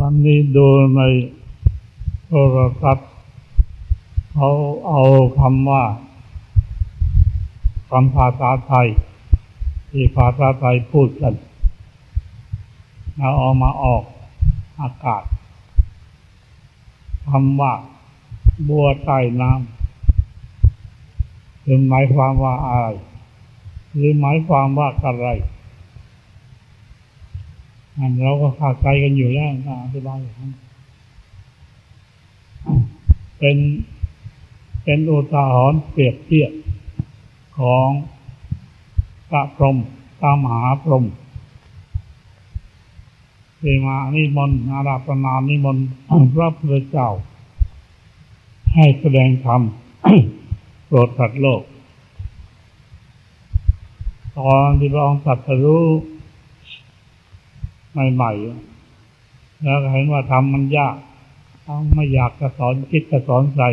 วันนี้ดูในโทรทัศน์เขาเอาคำว่าคำภาษาไทย ที่ภาษาไทยพูดกันแล้วเอามาออกอากาศคำว่าบัวใต้น้ำคือหมายความว่าอะไร หรือหมายความว่าอะไร อันเราก็เข้าใจกันอยู่แล้วอธิบายอย่างนั้นเป็นเป็นอุทาหรณ์เปรียบเทียบของพระพรหมตามหาพรหมที่มานิมนต์อาราธนานิมนต์พระพุทธเจ้า ให้แสดงธรรมโปรดสัตว์โลก ตอนที่พระองค์ตรัสรู้ ใหม่ๆ แล้วเห็นว่าทำมันยากต้องไม่อยากจะสอนคิดจะสอนใส่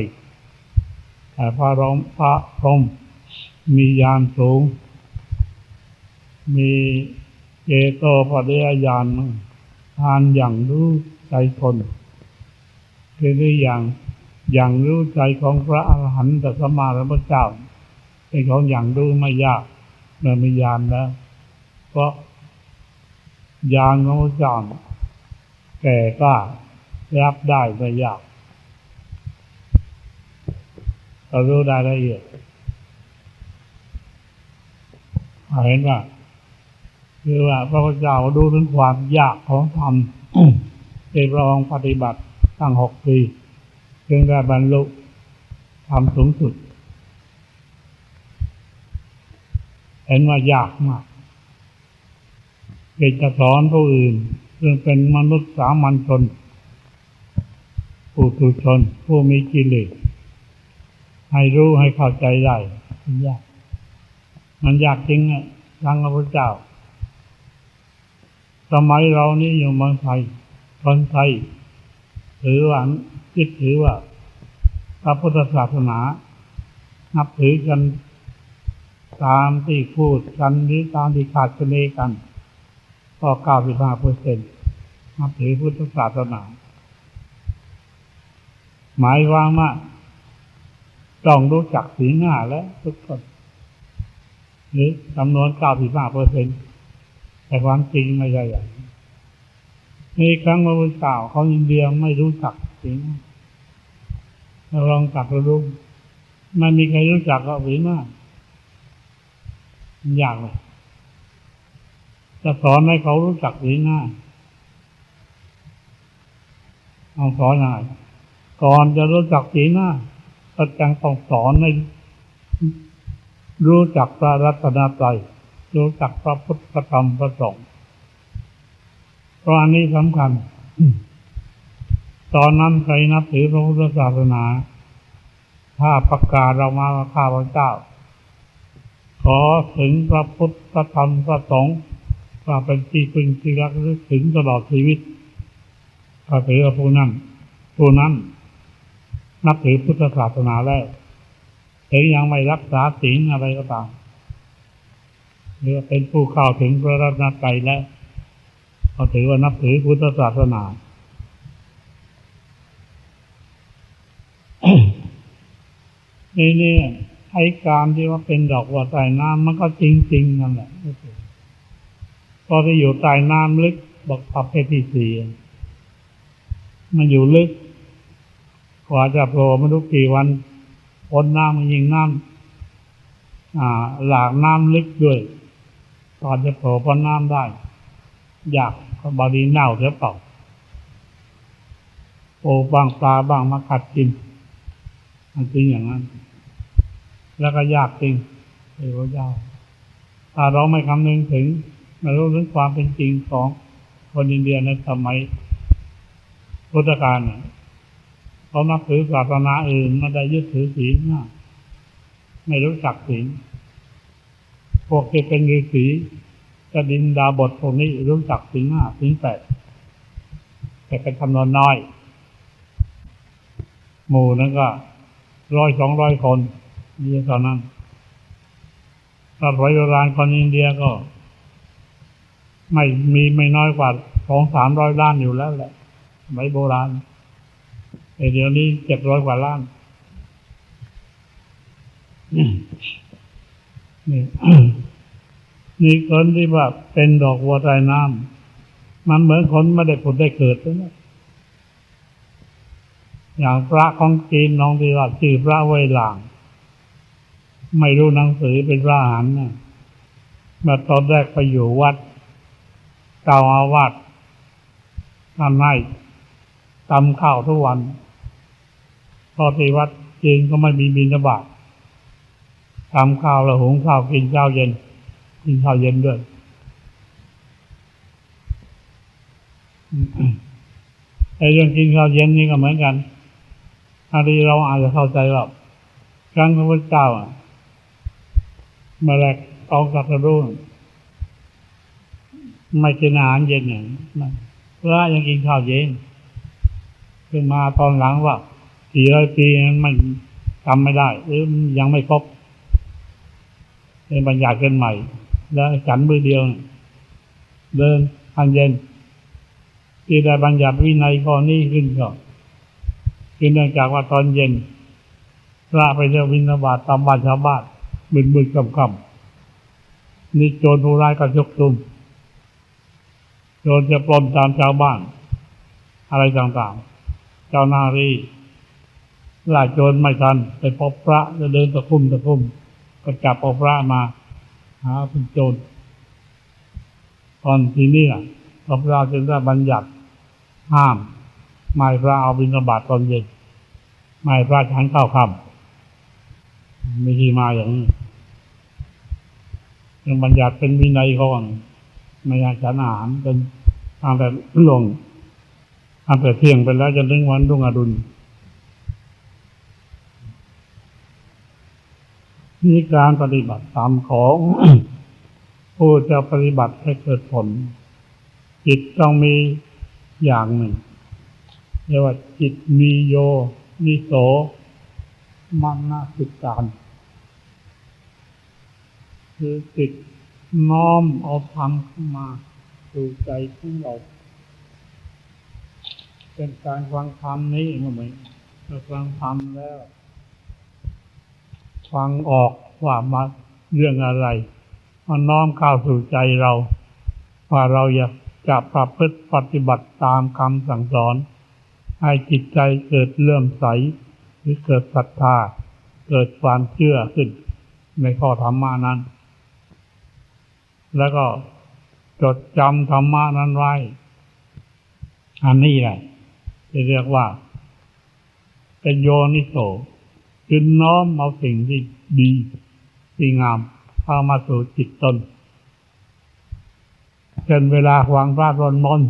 แต่พระรองพระพรมมียานสูง มีเจโตปฏิยญาณทานอย่างรู้ใจคนคือได้อย่างอย่างรู้ใจของพระอรหันตสมมาสัมพุทธเจ้าเป็นของอย่างรู้ไม่ยากเมื่อมียานแล้ว เพราะ ยานของพระเจ้าแก่กล้ารับได้ไม่ยากเรารู้ได้ละเอียดเห็นว่าคือว่าพระพุทธเจ้าดูถึงความยากของธรรมที่พระองค์ปฏิบัติตั้งหกปีจึงได้บรรลุธรรมสูงสุด เห็นว่ายากมาก เกิดจะสอนผู้อื่น ซึ่งเป็นมนุษย์สามัญชนผู้ทุชน ผู้มีกิเลสให้รู้ให้เข้าใจได้มันยาก มันยากจริงอะรังพระพุทธเจ้า สมัยเรานี่อยู่เมืองไทยคนไทยถือว่าคิดถือว่าพระพุทธศาสนา นับถือกันตามที่พูดกันหรือตามที่ขาดคะเนกัน ก็เก้าสิบห้าเปอร์เซ็นต์นับถือพุทธศาสนา หมายความว่าต้องรู้จักสีหน้าและทุกคนหรือจำนวนเก้าสิบห้าเปอร์เซ็นต์แต่ความจริงไม่ใช่อย่างนี้ในครั้งพระพุทธเจ้าเขาอินเดียไม่รู้จักสีหน้าเราลองจักเราดูไม่มีใครรู้จักก็สีหน้า ยากเลย จะสอนให้เขารู้จักสีหน้าเอาสอนยังไงก่อนจะรู้จักสีหน้าก็จังต้องสอนให้รู้จักพระรัตนตรัยรู้จักพระพุทธธรรมพระสงฆ์เพราะอันนี้สำคัญ ตอนนั้นใครนับถือพระพุทธศาสนา ถ้าประกาศเรามาข้าพระเจ้า ขอถึงพระพุทธธรรมพระสงฆ์ ว่าเป็นที่พึ่งที่รักถึงตลอดชีวิตถ้าถือว่าผู้นั้นผู้นั้นนับถือพุทธศาสนาแล้วถึงยังไม่รักษาศีลอะไรก็ตามหรือเป็นผู้เข้าถึงพระรัตนตรัยแล้วเขาถือว่านับถือพุทธศาสนานี่นี่ไอ้การที่ว่าเป็นดอกว่าใต้น้ำมันก็จริงๆนั่นแหละ พอที่อยู่ใต้น้ำลึกบอกประเภทที่สี่มันอยู่ลึก กว่าจะโผล่มาทุกกี่วันพ้นน้ำมันยิงน้ำหลากน้ำลึกด้วยก่อนจะโผล่พ้นน้ำได้ อยากบอดีเน่าเสียเปล่าโอ้บางปลาบางมาขัดกินมันจริงอย่างนั้น แล้วก็ยากจริงเออยากถ้าเราไม่คำนึงถึง ไม่รู้ถึงความเป็นจริงของคนอินเดียในสมัยพุทธกาลเขานับถือศาสนาอื่นมาได้ยึดถือศีลมากไม่รู้จักศีลพวกที่เป็นฤาษีกระดินดาบทพวกนี้รู้จักศีลห้าศีลแปดแต่เป็นจำนวนน้อย หมู่นั้นก็ร้อยสองร้อยคนนี่ตอนนั้นถ้าสมัยโบราณคนอินเดียก็ ไม่มีไม่น้อยกว่าสองสามร้อยล้านอยู่แล้วแหละสมัยโบราณแต่เดี๋ยวนี้เจ็ดร้อยกว่าล้านนี่นี่คนที่ว่าเป็นดอกบัวใต้น้ำมันเหมือนคนไม่ได้ผุดได้เกิดเลยนะอย่างพระของจีนน้องที่ว่าชื่อพระเวหลาง ไม่รู้หนังสือเป็นพระหันต์นะมาตอนแรกไปอยู่วัด เจ้าอาวาสทำให้ทำข้าวทุกวันพอที่วัดจีนก็ไม่มีบิณฑบาตทำข้าวแล้วหุงข้าวกินข้าวเย็น กินข้าวเย็นด้วยไอ้เรื่องกินข้าวเย็นนี่ก็เหมือนกันอันนี้เราอาจจะเข้าใจว่าครั้งพระพุทธเจ้าอะมาแรกเอากัตรุ่น ไม่กินอาหารเย็นอย่างนั้นพระยังกินข้าวเย็นขึ้นมาตอนหลังว่าสี่ร้อยปีนั้นมันทำไม่ได้หรือยังไม่ครบเป็นบัญญัติกันใหม่ แล้วฉันมือเดียว เดินอันเย็น ที่ได้บัญญัติวินัยข้อนี้ขึ้นก็คือเนื่องจากว่าตอนเย็นพระไปเที่ยววินาบาตตามบ้านชาวบ้านมืดมืดๆค่ำๆนี่โจรผู้ร้ายก็ยกตุม โจรจะปล้นตามชาวบ้าน อะไรต่างๆ เจ้านารีหล่าโจรไม่ทัน ไปพบพระจะเดินตะคุ่มตะคุ่มก็จับเอาพระมาหาเป็นโจรตอนทีนี้ล่ะพระพุทธเจ้าจึงได้บัญญัติห้ามไม่พระเอาบิณฑบาตตอนเย็นไม่พระฉันข้าวค่ำมีที่มาอย่างนี้ยังบัญญัติเป็นวินัยก่อน ไม่อยากฉันอาหารเป็นทางแต่ลงทำแต่เที่ยงไปแล้วจนถึงวันรุ่งอรุณนี่การปฏิบัติตามของผู้จะปฏิบัติให้เกิดผล จิตต้องมีอย่างหนึ่งเรียกว่าจิตมีโยนิโสมังนาสิการคือจิต น้อมเอาธรรมเข้ามาสู่ใจของเรา เป็นการฟังธรรมนี้เมื่อไหร่เราฟังธรรมแล้ว ฟังออกว่ามาเรื่องอะไรมันน้อมเข้าสู่ใจเรา ว่าเราอยากจะประพฤติปฏิบัติตามคำสั่งสอน ให้จิตใจเกิดเลื่อมใส หรือเกิดศรัทธา เกิดความเชื่อขึ้นในข้อธรรมานั้น แล้วก็จดจำธรรมะนั้นไว้ อันนี้แหละจะเรียกว่า เป็นโยนิโสคือน้อมเอาสิ่งที่ดีที่งามเข้ามาสู่จิตตนเช่นเวลาฟังพระรนมน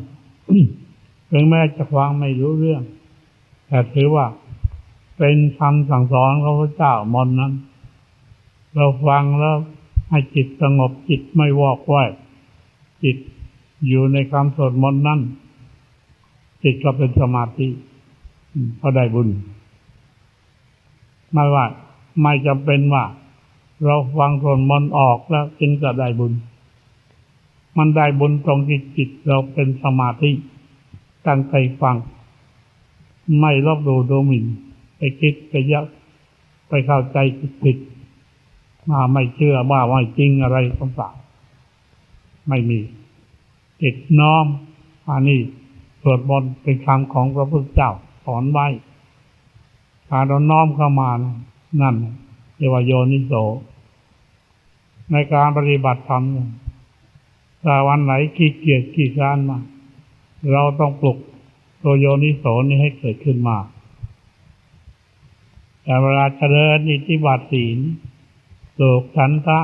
ถึงแม้จะฟังไม่รู้เรื่อง แต่ถือว่าเป็นคำสั่งสอนของพระเจ้ามนนั้น เราฟังแล้ว ให้จิตสงบจิตไม่วอกแวกจิตอยู่ในคำสวดมนต์นั้นจิตก็เป็นสมาธิก็ได้บุญไม่ว่าไม่จำเป็นว่า เราฟังสวดมนต์ออกแล้วจึงจะได้บุญ มันได้บุญตรงที่จิตเราเป็นสมาธิตั้งใจฟัง ไม่ลบดูดูหมิ่นไปคิดไปยักไปเข้าใจผิด มาไม่เชื่อว่าไม่จริงอะไรต่างๆไม่มีจิตน้อมอันนี้สวดมนเป็นคำของพระพุทธเจ้าสอนไว้การเราน้อมเข้ามานะนั่นเรียกว่าโยนิโส ในการปฏิบัติธรรมเนี่วันไหนขี้เกียจขี้การมา เราต้องปลุกตัวโยนิโสนี้ให้เกิดขึ้นมา แต่เวลาเจริญอิทธิบาทศีล โลกฉันทะ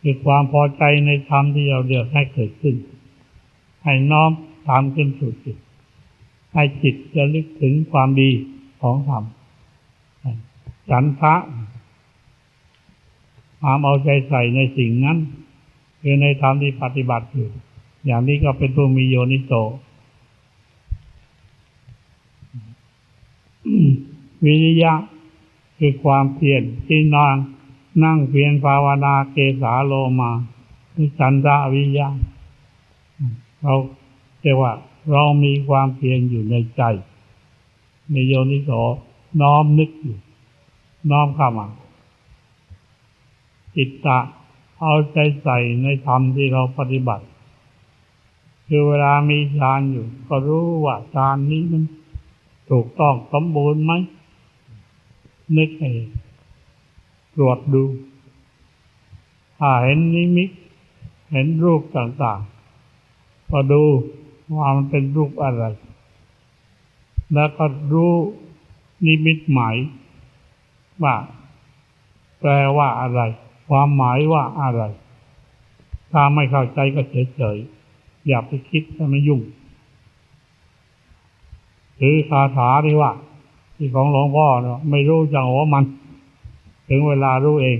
คือความพอใจในธรรมที่เราเดือดให้เกิดขึ้น ให้น้อมตามขึ้นสู่จิต ให้จิตจะลึกถึงความดีของธรรมฉันทะความเอาใจใส่ในสิ่งนั้น คือในธรรมที่ปฏิบัติอยู่ อย่างนี้ก็เป็นผู้มีโยนิโสวิริยะคือความเพียรที่นาง นั่งเพียรภาวนาเกสาโลมาคือฉันทวิริยะเราเรียกว่า เรามีความเพียรอยู่ในใจ ในโยนิโสน้อมนึกอยู่น้อมเข้ามาจิตตะเอาใจใส่ในธรรมที่เราปฏิบัติ คือเวลามีฌานอยู่ ก็รู้ว่าฌานนี้มันถูกต้องสมบูรณ์ไหมนึกให้ ตรวจดู ถ้าเห็นนิมิต เห็นรูปต่างๆ ก็ดูว่ามันเป็นรูปอะไร แล้วก็รู้นิมิตหมายว่าแปลว่าอะไร ความหมายว่าอะไร ถ้าไม่เข้าใจก็เฉยๆ อย่าไปคิดให้มันยุ่ง หรือคาถาที่ว่าที่ของหลวงพ่อเนาะไม่รู้จังว่ามัน ถึงเวลารู้เอง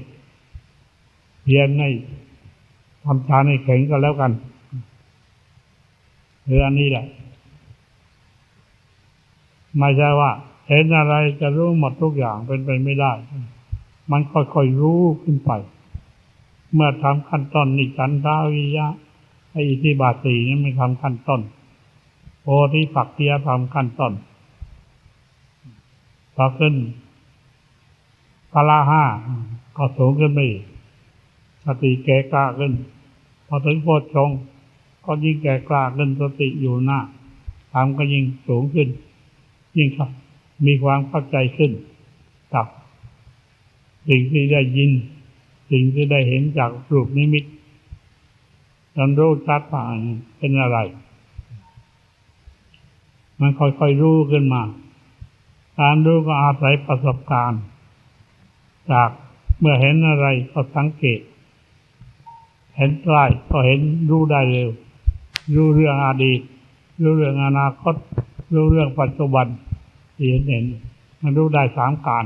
เพียรให้ทำฌานให้แข็งก็แล้วกันคืออันนี้แหละไม่ใช่ว่า เห็นอะไรจะรู้หมดทุกอย่างเป็นไปไม่ได้ มันค่อยๆรู้ขึ้นไป เมื่อทำขั้นต้นนิจันทาวิยะไอ้อิทธิบาทสี่นี่ไม่ทำขั้นต้นโพธิปักเทียทำขั้นต้นพอขึ้น พละห้าก็สูงขึ้นไปอีกสติแก่กล้าขึ้น พอถึงโพชฌงก็ยิ่งแก่กล้าขึ้นสติอยู่หน้าทำก็ยิ่งสูงขึ้น ยิ่งครับ มีความเข้าใจขึ้นกับสิ่งที่ได้ยิน สิ่งที่ได้เห็นจากรูปนิมิตจนรู้ชัดว่าเป็นอะไร มันค่อยๆรู้ขึ้นมา การรู้ก็อาศัยประสบการณ์ จากเมื่อเห็นอะไรก็สังเกต เห็นใกล้ก็เห็นรู้ได้เร็ว รู้เรื่องอดีต รู้เรื่องอนาคต รู้เรื่องปัจจุบันที่เห็นเห็น มันรู้ได้สามการ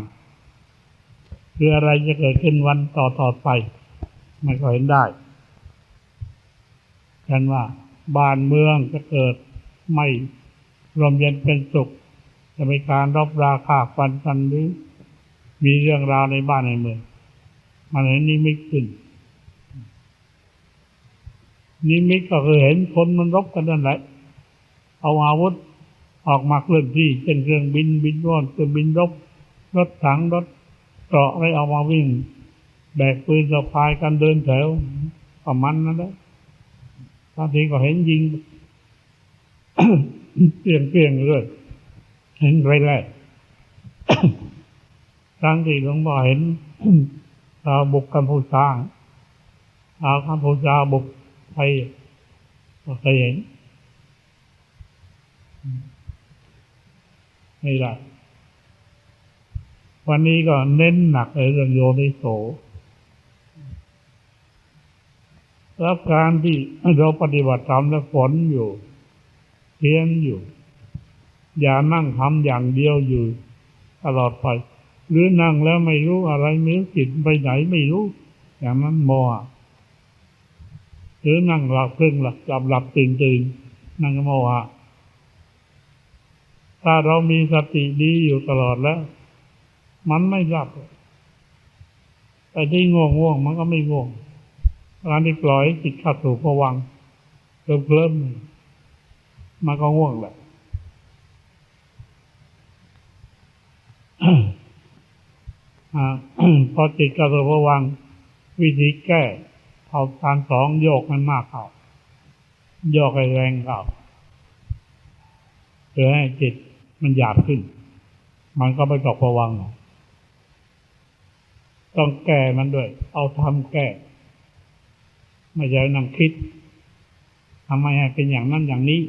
คืออะไรจะเกิดขึ้นวันต่อต่อไป มันก็เห็นได้กันว่าบ้านเมืองจะเกิดไม่รมเย็นเป็นสุข จะมีการรบราฆ่าฟันกันหรือ มีเรื่องราวในบ้านในเมืองมันเห็นนิมิตขึ้นนิมิตก็คือเห็นคนมันรบกันนั่นแหละ เอาอาวุธออกมาเคลื่อนที่เช่นเครื่องบินบินร่อนเครื่องบินรบรถถังรถเกราะอะไรเอามาวิ่ง แบกปืนสะพายกันเดินแถวประมันนั่นแหละบางทีก็เห็นยิงเปลี่ยนเปลี่ยนเลยเห็นไรแรก ครั้งที่หลวงพ่อเห็นชาวบุกกัมพูชาชาวกัมพูชาบุกไทยก็เคยเห็นไม่ได้วันนี้ก็เน้นหนักในเรื่องโยนิโสแล้วการที่เราปฏิบัติธรรมและฝนอยู่เพียนอยู่ อย่านั่งทำอย่างเดียวอยู่ตลอดไป หรือนั่งแล้วไม่รู้อะไรไม่รู้จิตไปไหนไม่รู้ อย่างนั้นมหะหรือนั่งหลับครึ่งหลับหลับหลับตื่นตื่นนั่งโมหะถ้าเรามีสติดีอยู่ตลอดแล้ว มันไม่หลับแต่ที่ง่วงง่วงมันก็ไม่ง่วงการที่ปล่อยจิตเข้าสู่ภวังเคลิ้มเคลิ้มมันก็ง่วงแหละ อ่า พอจิตเข้าสู่ภวังวิธีแก้เอาการสองโยกมันมากเข้าโยกให้แรงเข้าเพื่อให้จิตมันหยาบขึ้น มันก็ไปตกภวัง ต้องแก้มันด้วย เอาทำแก้ ไม่ใช่นั่งคิดทำไมให้เป็นอย่างนั้นอย่างนี้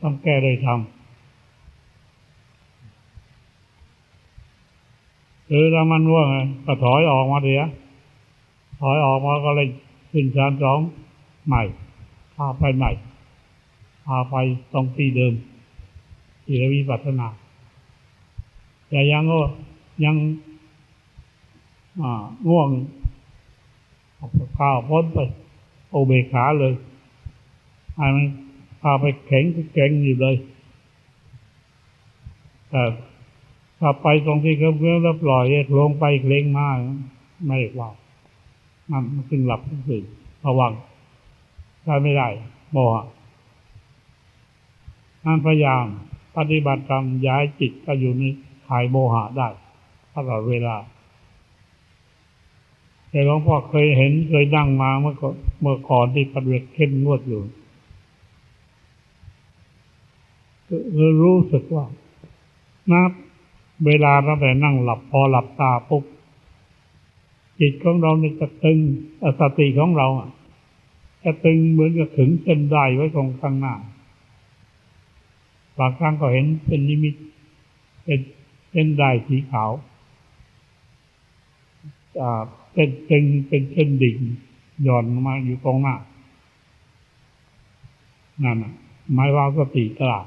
ต้องแก้โดยทำ หรือถ้ามันว่าไงก็ถอยออกมาเสียถอยออกมาก็เลยขึ้นชั้นสองใหม่พาไปใหม่พาไปตรงที่เดิมที่เรวิปัสสนา แต่ยังก็ยังง่วงข้าวพ้นไปโอเบขาเลยไอ้มันพาไปแข็งแข็งอยู่เลยแต่ ถ้าไปตรงที่เคลิ้มแล้วปล่อยลงไปเคล้งมาก ไม่ได้ว่ามันขึ้นหลับขึ้นตื่นระวังใช้ไม่ได้บอกนั่นพยายามปฏิบัติธรรมย้ายจิตก็อยู่ในขายโมหะได้ตลอดเวลาแต่หลวงพ่อเคยเห็นเคยนั่งมาเมื่อก่อนเมื่อก่อนที่ปฏิบัติเข้มงวดอยู่คือรู้สึกว่านับ เวลาเราไปนั่งหลับพอหลับตาปุ๊บจิตของเราเนี่ยจะตึงสติของเราอะจะตึงเหมือนกับถึงเส้นได้ไว้ตรงข้างหน้าบางครั้งก็เห็นเป็นนิมิตเป็นเส้นได้สีขาวเป็นตึงเป็นเส้นดิ่งหย่อนมาอยู่ตรงหน้านั่นน่ะหมายว่าสติกล้า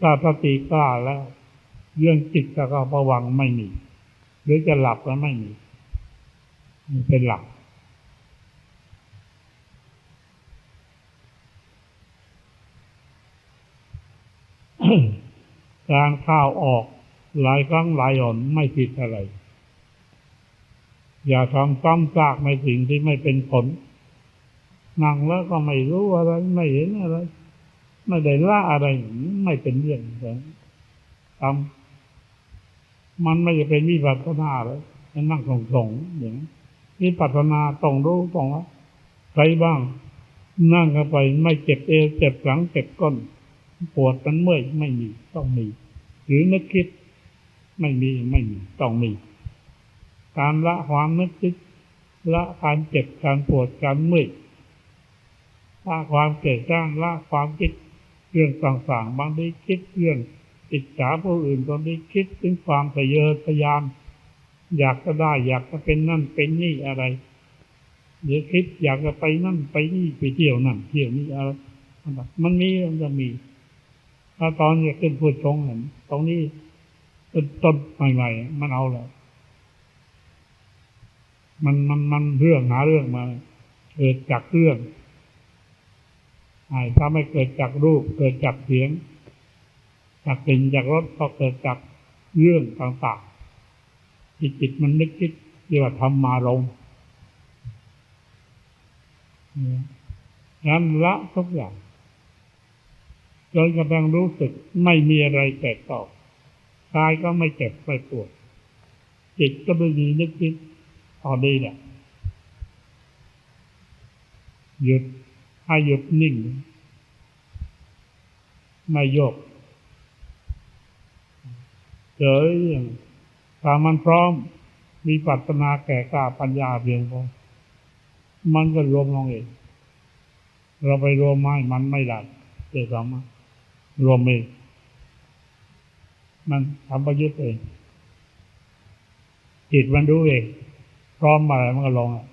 ถ้าสติกล้าแล้ว เรื่องจิตกับระวังไม่มี หรือจะหลับก็ไม่มีมันเป็นหลักการข้าวออกหลายครั้งหลายหนไม่ผิดอะไร อย่าทำซ้ำซากในสิ่งที่ไม่เป็นผลนั่งแล้วก็ไม่รู้อะไร ไม่เห็นอะไร ไม่ได้ละอะไรไม่เป็นเรื่องทำ มันไม่จะเป็นวิปัสสนาเลยมันนั่งสงสงๆอย่างนี้วิปัสสนาต้องรู้ต้องว่าใครบ้าง นั่งเข้าไปไม่เจ็บเอวเจ็บหลังเจ็บก้น ปวดมันเมื่อยไม่มีต้องมี หรือนึกคิด ไม่มีไม่มีต้องมี การละความนึกคิดละการเจ็บการปวดการเมื่อยละความเกลียดข้างละความคิดเรื่องต่างๆบางทีคิดเรื่อง อิจฉาผู้อื่นบางทีคิดถึงความทะเยอทะยาน อยากจะได้อยากจะเป็นนั่นเป็นนี่อะไรเดี๋ยวคิดอยากจะไปนั่นไปนี่ไปเที่ยวนั่นเที่ยวนี่อะไรมันมีมันจะมีถ้าตอนจะขึ้นพูดตรงนั้นตรงนี้ต้นต้นใหม่ๆมันเอาแหละมันมันมันเรื่องหาเรื่องมา เกิดจากเรื่องไอ้ถ้าไม่เกิดจากรูป เกิดจากเสียง จากกลิ่นจากรสก็เกิดจากเรื่องต่างๆที่จิตมันนึกคิดเรียกว่าทำมาลงนั้นละทุกอย่างจนกระทั่งรู้สึกไม่มีอะไรแตกต่อกกายก็ไม่เจ็บไม่ปวดจิตก็ไม่มีนึกคิดพอดีแหละหยุดให้หยุดนิ่ง ไม่โยก เฉยอย่างถ้ามันพร้อมมีปัตนาแก่กล้าปัญญาเพียงพอมันก็รวมลงเองเราไปรวมไม้มันไม่ได้เกิดสมารวมเองมันทำประยุทธ์เองจิตมันรู้เองพร้อมอะไรมันก็ลงอะ